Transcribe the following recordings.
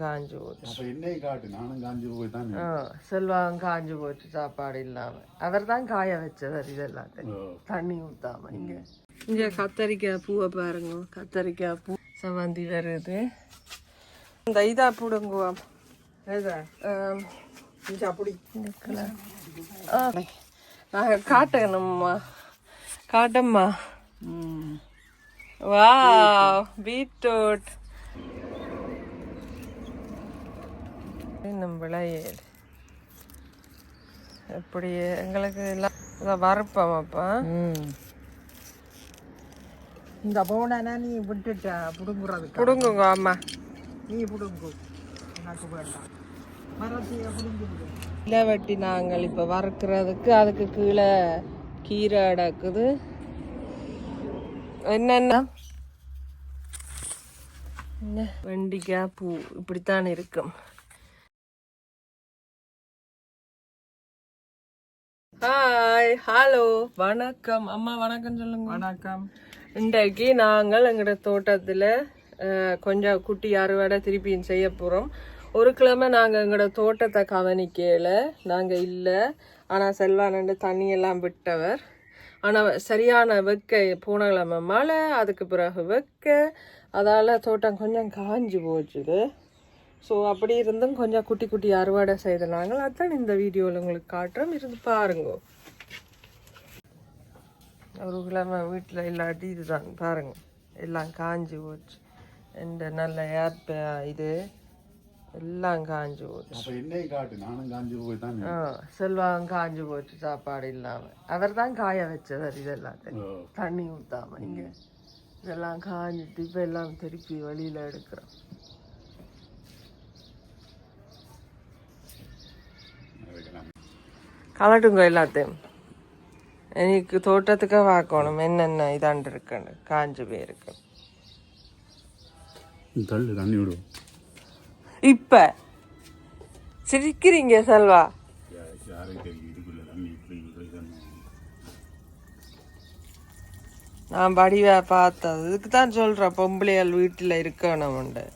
காஞ்சு போச்சு அப்ப என்னை காட்டு நானும் காஞ்சி போய் தான் ஆ, செல்வம் காஞ்சு போச்சு சாப்பாடு இல்லாம. அவர் தான் காய வச்சவர் இது எல்லாத்தையும் தண்ணி ஊத்தாம இங்க. இங்க கத்தரிக்காய் பூவை பாருங்க. கத்தரிக்காய் பூ. செவந்தி வருது. இந்த இதா பிடுங்குவோம் அப்படி நான் காட்டணும்மா. காட்டம்மா. வா பீட்ரூட். இன்னும் விளையல் எப்படி எங்களுக்கு எல்லாம் வறுப்போம் அப்போ. இந்த பவுனா நீ விட்டுட்ட புடுங்குறதுக்கு பிடுங்குங்க அம்மா. நீ புடுங்கு. எனக்கு வேண்டாம். இலை வெட்டி நாங்கள் இப்போ வறுக்கிறதுக்கு அதுக்கு கீழே கீரை அடக்குது. என்னென்ன? என்ன? வெண்டிக்காய் பூ. இப்படித்தான் இருக்கும். ஹாய் ஹலோ வணக்கம். அம்மா வணக்கம் சொல்லுங்க. வணக்கம். இன்றைக்கு நாங்கள் எங்களோட தோட்டத்தில் கொஞ்சம் குட்டி அறுவடை திருப்பியும் செய்ய போகிறோம் ஒரு கிழமை நாங்கள் எங்களோட தோட்டத்தை கவனிக்கல. நாங்கள் இல்லை. ஆனால் செல்வானண்டு தண்ணியெல்லாம் விட்டவர். ஆனால் சரியான வெக்க போன கிழமை மழை அதுக்கு பிறகு வெக்க. அதால் தோட்டம் கொஞ்சம் காஞ்சு போச்சுது. ஸோ அப்படி இருந்தும் கொஞ்சம் குட்டி குட்டி அறுவடை செய்த நாங்கள் அதான் இந்த வீடியோவில் உங்களுக்கு காட்டுறோம். இருந்து பாருங்க. ஒரு கிழமை வீட்டில் இல்லாட்டி இதுதான். பாருங்க. எல்லாம் காஞ்சி போச்சு. இந்த நல்ல ஏற்ப இது எல்லாம் காஞ்சி போச்சு. ஆ செல்வம் காஞ்சி போச்சு. சாப்பாடு இல்லாமல் அவர் தான் காய வச்சவர் இது எல்லாத்தையும் தண்ணி ஊற்றாம இங்கே. இதெல்லாம் காஞ்சிட்டு இப்போ எல்லாம் திருப்பி வெளியில் எடுக்கிறோம் கலட்டுங்க எல்லாத்தையும் எனக்கு தோட்டத்துக்கு பார்க்கணும் என்னென்ன இதாண்டு இருக்குன்னு காஞ்சு போயிருக்கு தள்ளு தண்ணி விடுவோம் இப்ப சிரிக்கிறீங்க செல்வா யாருக்கு தெரியும் இதுக்குள்ள தண்ணி இப்படி விடுறது நான் படிவா பார்த்தது இதுக்கு தான் சொல்றேன் பொம்பளையால் வீட்டில் இருக்கணும்ண்டு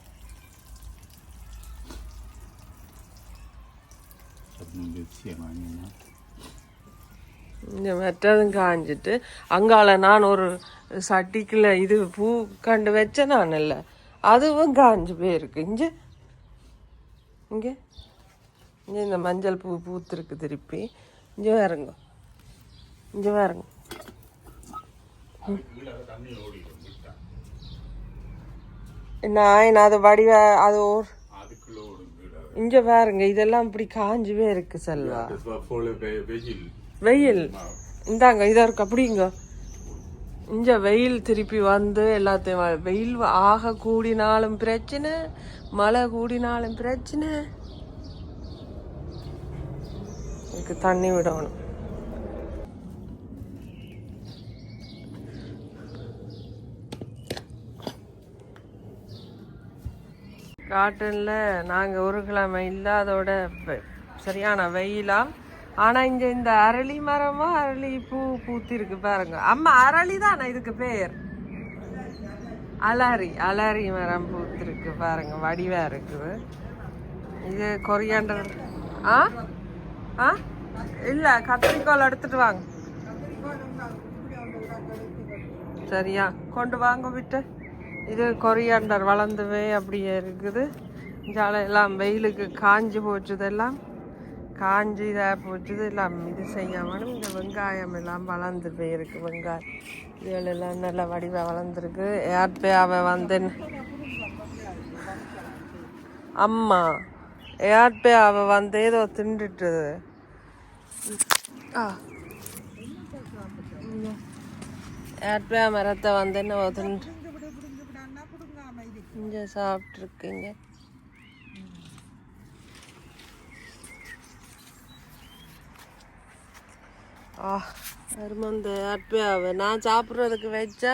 நிச்சயமா இந்த மற்றதும் காஞ்சிட்டு. அங்கால நான் ஒரு சட்டிக்குள்ள இது பூ கண்டு வச்சேன் நான் இல்லை அதுவும் காஞ்சு போயிருக்கு. இங்கே இங்கே இங்கே இந்த மஞ்சள் பூ பூத்துருக்கு திருப்பி. இங்கே வேறுங்க இங்கே வேறுங்க நான் அது வடிவ அது ஒரு இங்கே ஒரு பாருங்க. இதெல்லாம் இப்படி காஞ்சுவே இருக்கு செல்வா. வெயில். இந்தாங்க இதா இருக்கு அப்படிங்க இங்க. வெயில் திருப்பி வந்து எல்லாத்தையும் வ- வெயில் ஆக கூடினாலும் பிரச்சனை மழை கூடினாலும் பிரச்சனை. இதுக்கு தண்ணி விடணும். காட்டனில் நாங்கள் ஒரு கிழமை இல்லாதோட சரியான வெயிலாக ஆனா இங்க இந்த அரளி மரமும் அரளி பூ பூத்திருக்கு பாருங்க. அம்மா அரளி தானே இதுக்கு பேர்? அலரி அலரி மரம் பூத்திருக்கு பாருங்க. வடிவா இருக்குது. இது கொரியாண்டர். ஆ? ஆ? இல்ல கத்திரிக்கோல் எடுத்துட்டு வாங்க. சரியா? கொண்டு வாங்க விட்டு. இது கொரியாண்டர் வளர்ந்துவே அப்படியே இருக்குது. ஜாலையெல்லாம் எல்லாம் வெயிலுக்கு காஞ்சி போச்சுதெல்லாம் காஞ்சி இதாக போச்சுது எல்லாம் இது செய்யாமலும் இந்த வெங்காயம் எல்லாம் வளர்ந்து போயிருக்கு. வெங்காயம் இதுகள் எல்லாம் நல்ல வடிவாக வளர்ந்துருக்கு. ஏர்பேவை வந்து அம்மா ஏர்பே அவ வந்து ஏதோ திண்டுட்டுது ஆ. ஏர்பே மரத்தை வந்து என்ன திண்டு இங்கே சாப்பிட்ருக்கீங்க ஆ அருமந்த ஏர்பேவை நான் சாப்பிட்றதுக்கு வச்சா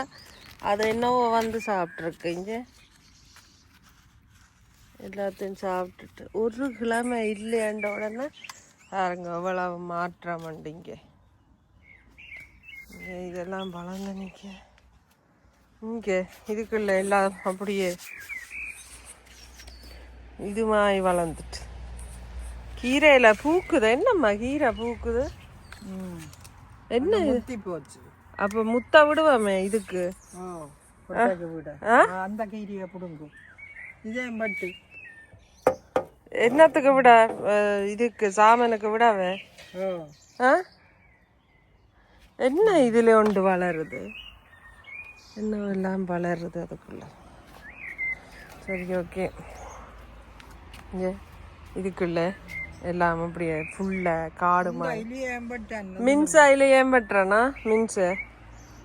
அதை என்னவோ வந்து சாப்பிட்ருக்கீங்க. எல்லாத்தையும் சாப்பிட்டுட்டு. ஒரு கிழமை இல்லையாண்ட உடனே பாருங்க அவ்வளவு மாற்றம் வண்டிங்க இங்கே இதெல்லாம் வளர்ந்து நிற்க இங்கே இதுக்குள்ள எல்லாம் அப்படியே இது வளர்ந்துட்டு. கீரையில் பூக்குது. என்னம்மா கீரை பூக்குது? ம். என்ன? முத்தி போச்சு. அப்ப முத்த விடுவோமே இதுக்கு. அந்த கீரியை பிடுங்கும் இதே பட்டு என்னத்துக்கு விட? இதுக்கு சாமனுக்கு விடாவே என்ன இதுல ஒன்று வளருது? என்ன எல்லாம் வளருது அதுக்குள்ள? சரி ஓகே. இதுக்குள்ள. எல்லாம் அப்படியே ஃபுல்லாக காடு மின்ச அதில் ஏன் பட்டுறனா மின்ச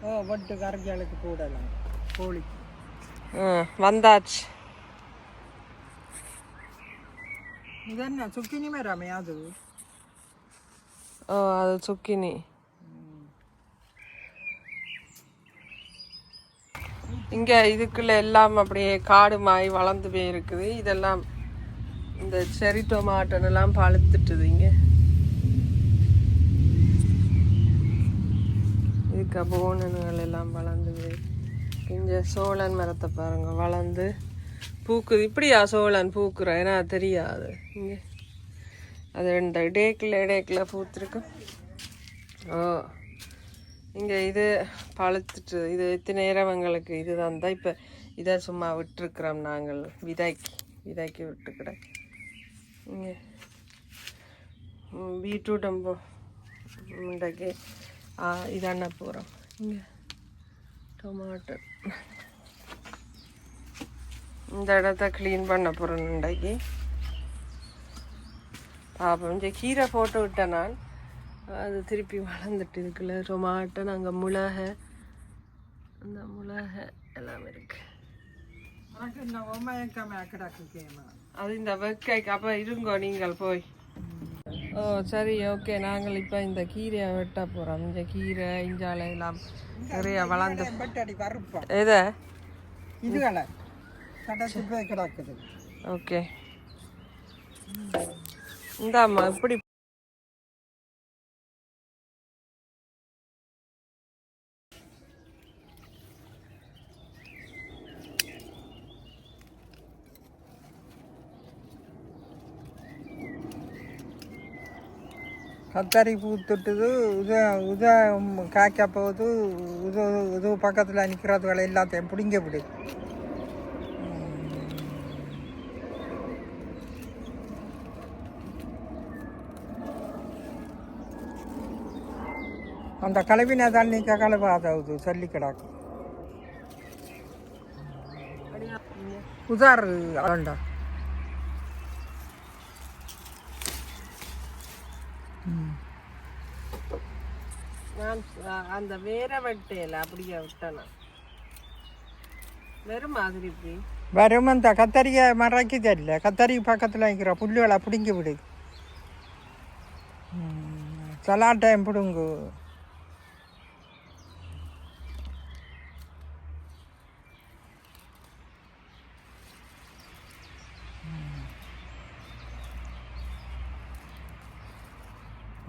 ஓ பட்டு கரைச்சாலுக்கு போடலாம். கோழிக்கு ஆ வந்தாச்சு. இது என்ன சுக்கினி மரமே அது? ஓ அது சுக்கினி. இங்க இதுக்குள்ள எல்லாம் அப்படியே காடு மாய் வளர்ந்து போய் இருக்குது இதெல்லாம் இந்த செரி டொமாட்டோன்னு பழுத்துட்டுதுங்க. பழுத்துட்டுது இங்க போனனுகள் எல்லாம் வளர்ந்து போய் சோழன் மரத்தை பாருங்க வளர்ந்து பூக்குது. இப்படியா சோழன் பூக்குறோம் ஏன்னா தெரியாது. இங்கே. அது இந்த டேக்கில் டேக்கில் பூத்துருக்கும் ஓ. இங்கே இது பழுத்துட்டு இது எத்தனை நேரம் எங்களுக்கு இதுதான். தான் இப்போ இதை சும்மா விட்டுருக்குறோம் நாங்கள். விதைக்கு விதைக்கு விட்டுக்கிறேன். இங்கே. பீட்ரூட்டும் போ இன்றைக்கு இதான போகிறோம் இங்கே. டொமாட்டோ. இந்த இடத்த க்ளீன் பண்ண போகிறேன் இன்றைக்கு பாப்போம். இந்த கீரை போட்டு விட்டேன் நான். அது திருப்பி வளர்ந்துட்டு இருக்குல்ல. டொமாட்டோ நாங்கள் மிளகை. அந்த மிளகை எல்லாம் இருக்கு. அது இந்த வெக்கைக்கு அப்போ இருங்கோ நீங்கள் போய். ஓ சரி ஓகே. நாங்கள் இப்போ இந்த கீரையை வெட்ட போகிறோம் இந்த கீரை இஞ்சாலை எல்லாம் நிறைய வளர்ந்து பட்டு அடி கருப்பா எதை? இதுகளை கிடக்குது. ஓகே. இந்தாம்மா இப்படி கத்தரி பூத்துட்டுது உத உத காய்க்க போகுது உது இது பக்கத்தில் நிற்கிறதுகளை எல்லாத்தையும் பிடிங்க விடு. அந்த கலவின தண்ணிக்க அதாவது சொல்லி கிடக்கும் உதார் ஆண்டா நான் அந்த வேற வெட்டையில அப்படியே விட்டேன் நான். வெறும் மாதிரி இப்படி. வரும் அந்த கத்தரியை மறைக்கு தெரியல. கத்தரி பக்கத்தில் இருக்கிற புல்லுகளை பிடுங்கி விடு. சலாட்டையும் பிடுங்கு.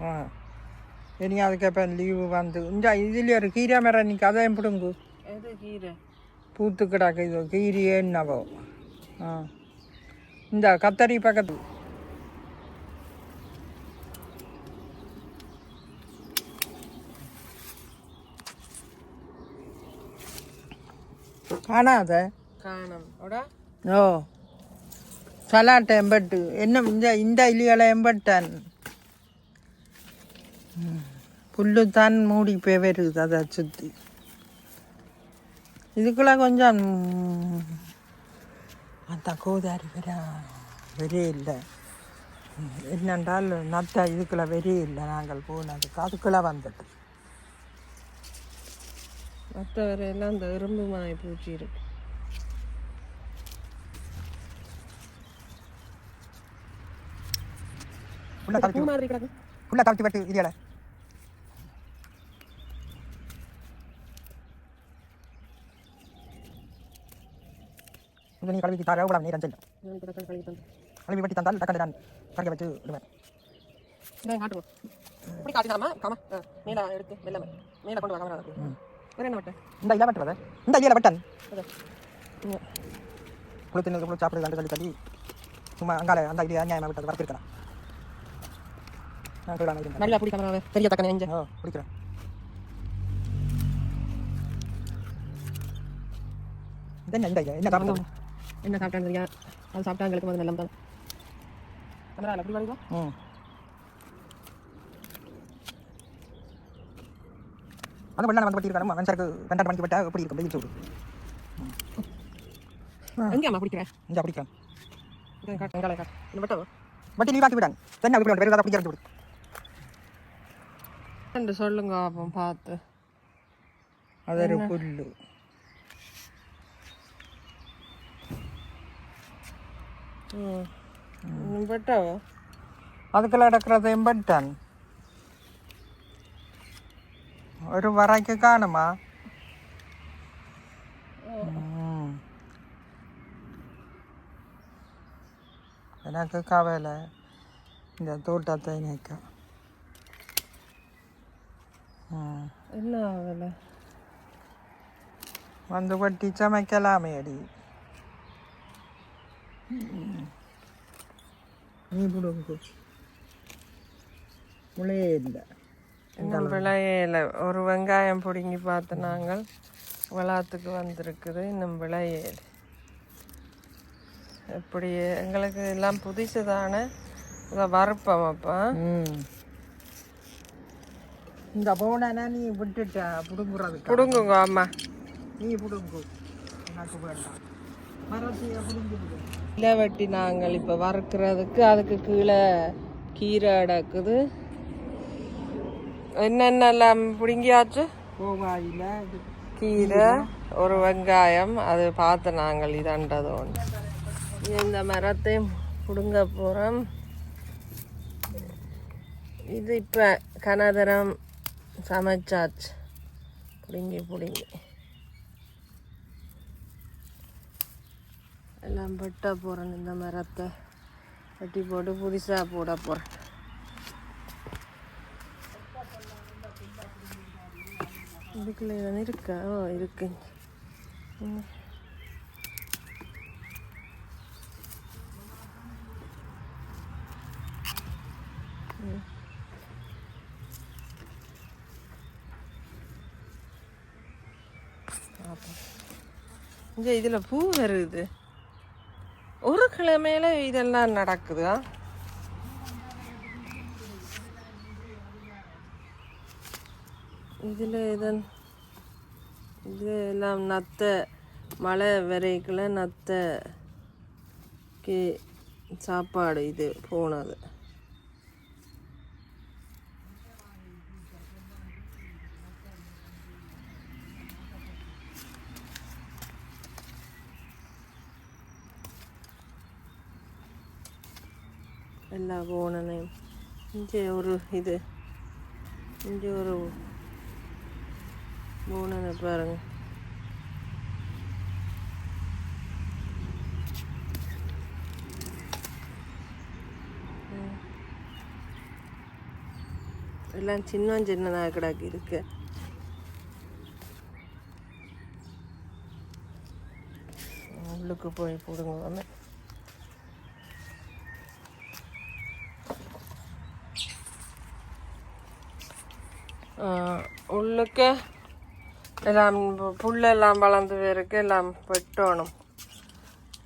ஆ. இனி அதுக்கப்புறம் லீவு வந்து இந்த இதில் ஒரு கீரை மரம் நிற்க அதையும் பிடுங்கு எது கீரை பூத்து கிடக்கு இது கீரியே என்னவோ ஆ இந்த கத்தரி பக்கத்து காணாத காணம் ஓ சலாட்டை எம்பட்டு என்ன இந்த இந்த இலிகளை எம்பட்டான் புல்லு தான் மூடி போய் வருது அதை சுற்றி இதுக்குள்ள கொஞ்சம் அந்த கோதாரி வர வெறியே இல்லை. என்னென்றால் நத்த இதுக்குள்ள வெறியே இல்லை நாங்கள் போனதுக்கு. அதுக்குள்ள வந்துட்டு. மற்ற வரையெல்லாம் அந்த எறும்பு மாய் பூச்சி இருக்கு. உள்ள கிடக்கு உள்ள கவிட்டி பட்டு இதில் நீரன் செல்லும் நான் கூட கழுவி தந்தேன் கழுவி பட்டி தந்தால் டக்கண்டு நான் கரைக்க வச்சு விடுவேன் இதை காட்டுவோம் இப்படி காட்டினாமா காமா. மேலே எடுத்து வெள்ளமே மேலே கொண்டு வா கமரா வேற என்ன வட்டேன் இந்த இலை வெட்டுறது இந்த இலையில வெட்டன். அதான். புழு தின்னு புழு சாப்பிடுறது தள்ளி தள்ளி சும்மா அங்கால அந்த இது அநியாயமாக விட்டது கீழே இருக்கேன் நல்லா பிடிக்காம பெரிய தக்கனை இஞ்ச ஓ பிடிக்கிறேன். இது என்ன இந்த என்ன காரணம்? என்ன சாப்பிட்டாங்க தெரியா? அது சாப்பிட்டாங்களுக்கு வந்து நல்லா தான் கேமரா அப்படி வருவா ம். அந்த பண்ண வந்து பட்டிருக்காரு மனுஷருக்கு ரெண்டாண்டு மணிக்கு பட்டா எப்படி இருக்கும்? சூடு எங்கே அம்மா பிடிக்கிறேன் இங்கே இந்த பட்டோ பட்டி நீ வாக்கி விடாங்க தென்னை அப்படி வேறு ஏதாவது பிடிக்கிறது விடு. சொல்லுங்க அப்போ பார்த்து. அது ஒரு புல்லு. அதுக்குள்ள கிடக்கிறது எம்பட்டான் ஒரு வரைக்கு காணுமா ம். எனக்கு கவலை இந்த தோட்டத்தை நிற்க என்ன ஆகலை வந்து வட்டி சமைக்கலாமே அடி நீ பிடுங்கு முளையே இல்லை இன்னும் விளையல ஒரு வெங்காயம் பிடுங்கி பார்த்து நாங்கள் விளாத்துக்கு வந்திருக்குது இன்னும் விளையல. எப்படி எங்களுக்கு எல்லாம் புதுசு தானே இதை வறுப்போம் அப்போ. இந்த போனா நீ விட்டுட்ட பிடுங்குறதுக்கு. பிடுங்குங்க அம்மா. நீ பிடுங்கு. எனக்கு வேண்டாம். மரத்தையை பிடுங்கு விடு இலை வெட்டி நாங்கள் இப்போ வறுக்கிறதுக்கு அதுக்கு கீழே கீரை அடக்குது. என்னென்னலாம் பிடுங்கியாச்சு? கீரை ஒரு வெங்காயம் அது பார்த்து நாங்கள் இதன்றது ஒன்று. இந்த மரத்தையும் பிடுங்க போகிறோம் இது இப்போ கனதரம் சமைச்சாச்சு. பிடுங்கி பிடுங்கி. எல்லாம் வெட்ட போகிறேன் இந்த மரத்தை வெட்டி போட்டு புதுசாக போட போகிறேன் இதுக்குள்ள எதுவும் இருக்கா ஓ இருக்கு ம். ம். இங்க இதுல பூ வருது ஒரு கிழமையில இதெல்லாம் நடக்குதா? இதில் இதன் இது எல்லாம் நத்த மழை விரைக்கில் நத்த கே சாப்பாடு இது போனது. எல்லா ஓனனையும் இங்கே ஒரு இது. இங்கே ஒரு போனனை பாருங்க. எல்லாம் சின்ன சின்னதாக கிடக்கு இருக்கு. உள்ளுக்கு போய் போடுங்க. உள்ளுக்கு எல்லாம் புல்லெல்லாம் வளர்ந்து இருக்கு எல்லாம் வெட்டணும்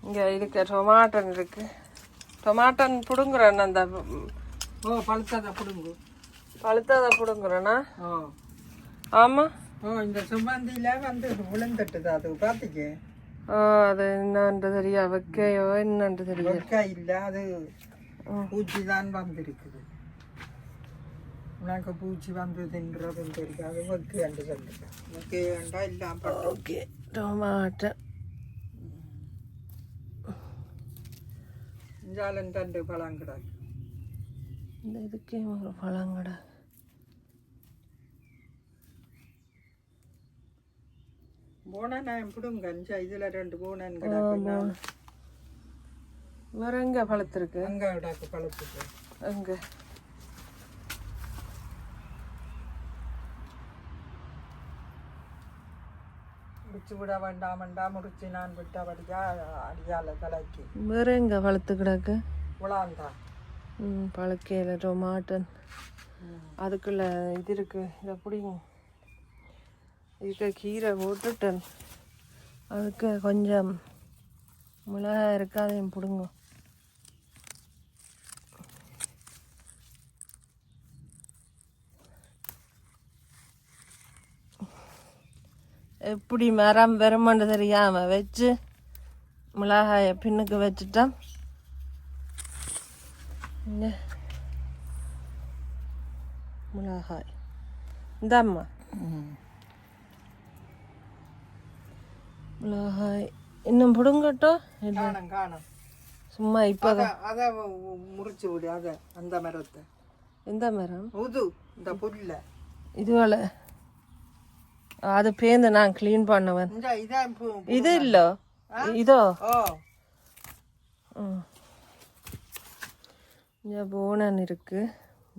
இங்கே இருக்க டொமாட்டன் இருக்கு டொமாட்டன் பிடுங்குறேன் அந்த ஓ பழுத்ததை பிடுங்கு பழுத்ததை பிடுங்குறேன்னா ஓ ஆமாம் ஓ இந்த சுமந்தியில் வந்து விழுந்துட்டுது அது பார்த்துக்க ஓ அது என்னன்ட்டு தெரியா வைக்கையோ என்னன்ட்டு தெரியாது வெக்கா இல்லை அது. பூச்சி தான் வந்திருக்குது உனக்கு பூச்சி வந்ததுன்றதும் தெரியாது வெக்கையாண்டு சொல்லுங்க வெக்கையாண்டா எல்லாம் பட்டு ஓகே டொமாட்டன் இஞ்சாலன் தண்டு பழம் கிடக்கு இந்த இதுக்கே ஒரு பழங்கடை போனா நான் பிடுங்க அஞ்சா இதுல ரெண்டு போனன் கிடக்கு நான் வேற எங்க பழுத்திருக்கு அங்க கிடக்கு பழுத்துக்கு எங்க முறிச்சு விட வேண்டாமண்டா முறிச்சு நான் விட்டபடியா அடியால கலக்கி. வேற எங்க வளர்த்து கிடக்கு? உளாந்தா ம் பழக்கையில் டொமாட்டன் அதுக்குள்ள இது இருக்கு இதை பிடிங்க. இதுக்கு கீரை போட்டுட்டேன். அதுக்கு கொஞ்சம் மிளகாய் இருக்கு அதையும் பிடுங்க. எப்படி மரம் வருமானு தெரியாம வச்சு மிளகாயை பின்னுக்கு வச்சுட்டோம் மிளகாய். இந்தாம்மா. மிளகாய். இன்னும் பிடுங்கட்டோ இல்லை காணும் காணும். சும்மா இப்போ அத முறிச்சு விடு அத. அந்த மரத்தை. எந்த மரம்? உது இந்த புல்ல. இதுவள அது பேந்து நான் க்ளீன் பண்ணவன். இது இல்லோ. இதோ. இங்கே போனன் இருக்கு.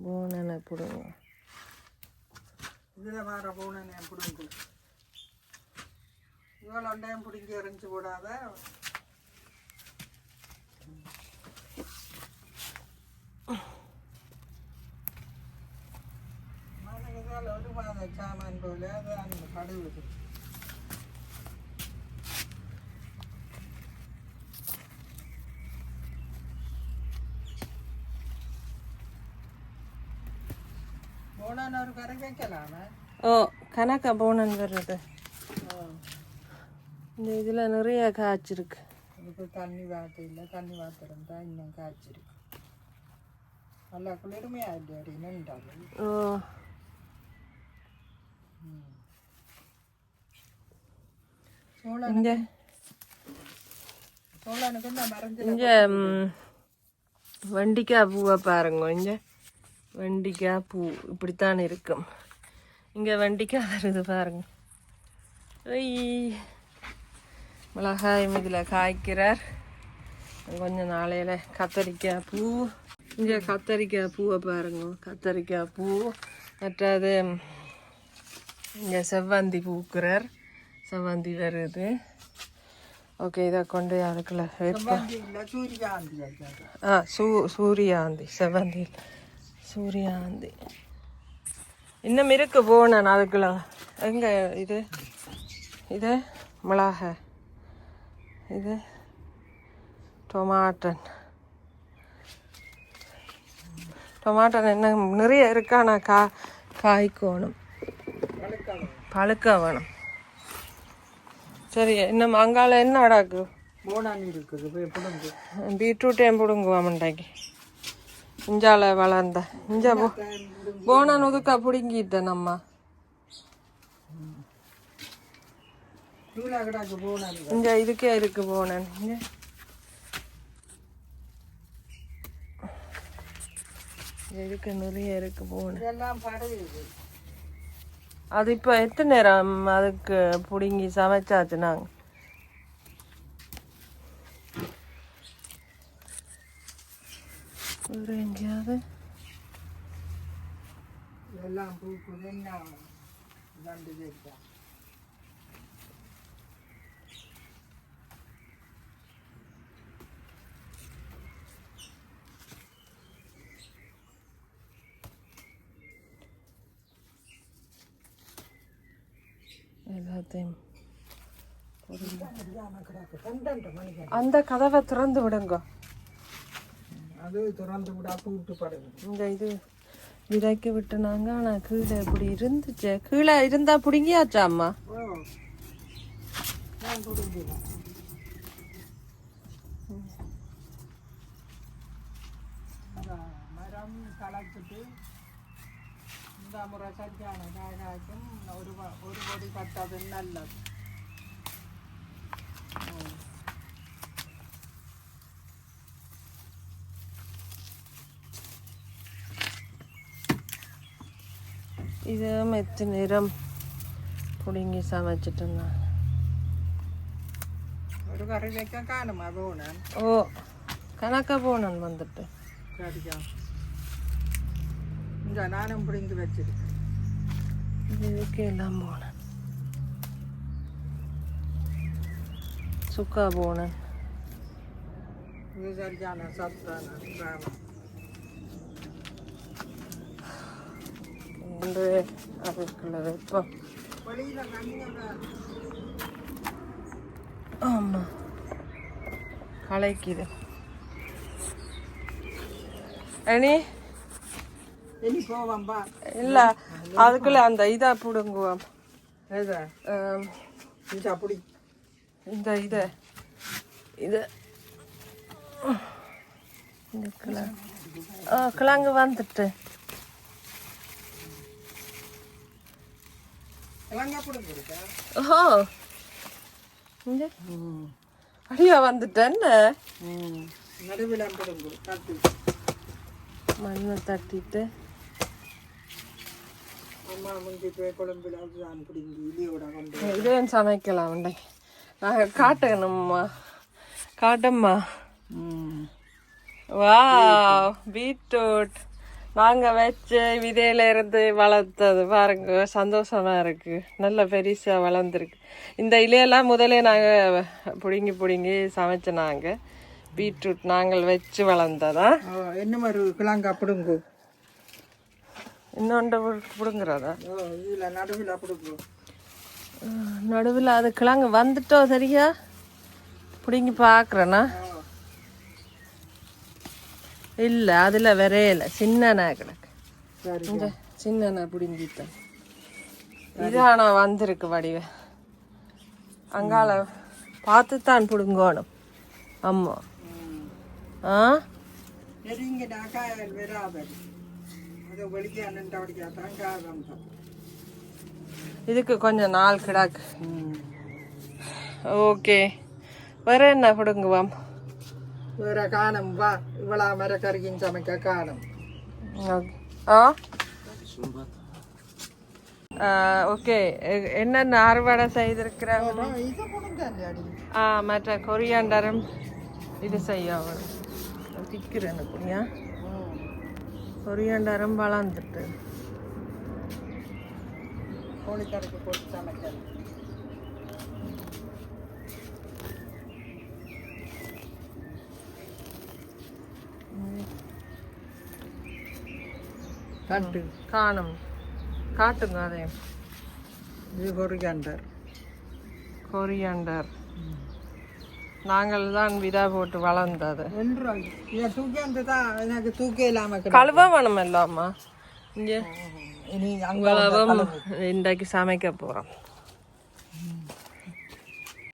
போனனை பிடுங்க. இதுல வர போன பிடுங்கு. இவ்வளோ பிடிங்கி எரிஞ்சு போடாத. மனதுதால் ஒரு மாத சாமான் போல அது அந்த கடுவுது போனான் ஒரு கரை வைக்கலாமே ஓ கணக்கா போனன் வர்றது இந்த இதில் நிறைய காய்ச்சிருக்கு இதுக்கு தண்ணி வாத்து இல்லை தண்ணி வாத்துறம் தான் இன்னும் காய்ச்சிருக்கு நல்லா குளிர்மையாக இல்லை நின்றாங்க ஓ. இங்கே. இங்கே வெண்டிக்காய் பூவை பாருங்க. இங்கே வெண்டிக்காய் பூ இப்படித்தான் இருக்கும் இங்கே வெண்டிக்காய் வருது பாருங்க. ஐய் மிளகாயும் இதில் காய்க்கிறார். கொஞ்ச நாளையில் கத்தரிக்காய் பூ. இங்கே கத்தரிக்காய் பூவை பாருங்க. கத்தரிக்காய் பூ. மற்றது இங்கே செவ்வந்தி பூக்கிறார். செவ்வந்தி வருது. ஓகே இதை கொண்டு அதுக்குள்ள ஆ சூ சூரியாந்தி செவ்வந்தி. சூரியாந்தி. இன்னும் இருக்கு போனேன் அதுக்குள்ள. எங்க இது? இது மிளகாய் இது டொமாட்டன் டொமாட்டன் என்ன நிறைய இருக்கா? நான் கா காய்க்கணும். பழுக்க வேணும். சரி இன்னும் அங்கால என்ன அடாக்கு போனான் இருக்குது பீட்ரூட்டையும் பிடுங்குவோம் மண்டைக்கு இஞ்சால வளர்ந்த. இஞ்சா போ போனான் ஒதுக்கா பிடுங்கிட்டேன் நம்ம. இங்க இதுக்கே இருக்கு போனேன். இதுக்கு நிறைய இருக்கு போனேன் அது இப்போ எத்தனை நேரம் அதுக்கு பிடுங்கி சமைச்சாச்சு நாங்கள் வேற எங்கேயாவது? இதெல்லாம் எல்லாத்தையும் அந்த கதவை திறந்து விடுங்க. அது திறந்து விடா பூட்டு படுகுது இந்த இது விதைக்கு விட்டுனாங்க ஆனால் கீழே இப்படி இருந்துச்சு. கீழே இருந்தா பிடுங்கியாச்சா அம்மா ஓ நான் பிடுங்கிடுறேன் அதான் மரம் களைச்சிட்டு இந்த முறை சரியான காய்காய்க்கும் ஒரு வ- ஒரு பொடி பட்டது நல்லது ம். இது மெத்து நிறம் பிடுங்கி சமைச்சிட்டு இருந்தாங்க ஒரு கறி வைக்க காணுமா போனேன் ஓ கணக்க போனன் வந்துட்டு சரிக்கா இந்த நானும் பிடிங்கி வச்சிருக்கேன். இதுக்கு எல்லாம் போனேன். சுக்கா போனேன். இது சரியான சத்தான கிராமம். என்று அதுக்குள்ள வைப்போம். ஆமாம் இல்லை அதுக்குள்ள அந்த இதை பிடுங்குவோம். அப்படி. இந்த இதை. இது. கிழங்கு வந்துட்டு. ஓஹோ. அடியா வந்துட்டேன் மண்ணை தட்டிட்டு அம்மா முந்தி போய் குழம்புல அதுதான் பிடிங்கி இலியோட கொண்டு இதே சமைக்கலாம் உண்டை. நாங்கள் காட்டணும்மா. காட்டம்மா. வா பீட்ரூட். நாங்க வச்ச விதையில இருந்து வளர்த்தது பாருங்க சந்தோஷமா இருக்கு. நல்ல பெருசா வளர்ந்துருக்கு. இந்த இலையெல்லாம் முதலே நாங்க பிடுங்கி பிடுங்கி சமைச்ச நாங்க. பீட்ரூட் நாங்கள் வச்சு வளர்ந்ததா. என்ன மாதிரி கிழங்கா பிடுங்கு இன்னொன்று பிடுங்குறதா நடுவில் நடுவில் அது கிழங்கு வந்துட்டோ சரியா? பிடுங்கி பார்க்குறேண்ணா இல்லை அதில் விரையில சின்னனா கிடக்கு. இந்த சின்ன பிடுங்கிட்டேன். இது ஆனா வந்திருக்கு வடிவ. அங்கால பார்த்து தான் பிடுங்கணும். ஆமா ம். ஆ? இதுக்கு கொஞ்சம் நாள் கிடாக்கு. ஓகே. வேற என்ன பிடுங்குவோம் வேற காணும் வா. இவ்வளோ மரக்கறியும் சமைக்க காணும். ஆ? ஓகே. என்னென்ன அறுவடை செய்திருக்கிறாங்க? ஆ மற்ற கொரியாண்டரும் இது செய்ய திக்கிறேன் புரியா? கொரியாண்டரும் வளர்ந்துட்டு. கோழிக்கறிக்கு போட்டு சமைக்க கட்டு. காணும். காட்டுங்க அதையும். இது கொரிகண்டர் கொரியாண்டர். நாங்கள் தான் விதா போட்டு வளர்ந்தது. எனக்கு தூக்கி இல்லாமல் கழுவ வேணும் இல்லாமா இங்கே. இன்றைக்கு சமைக்க போகிறோம்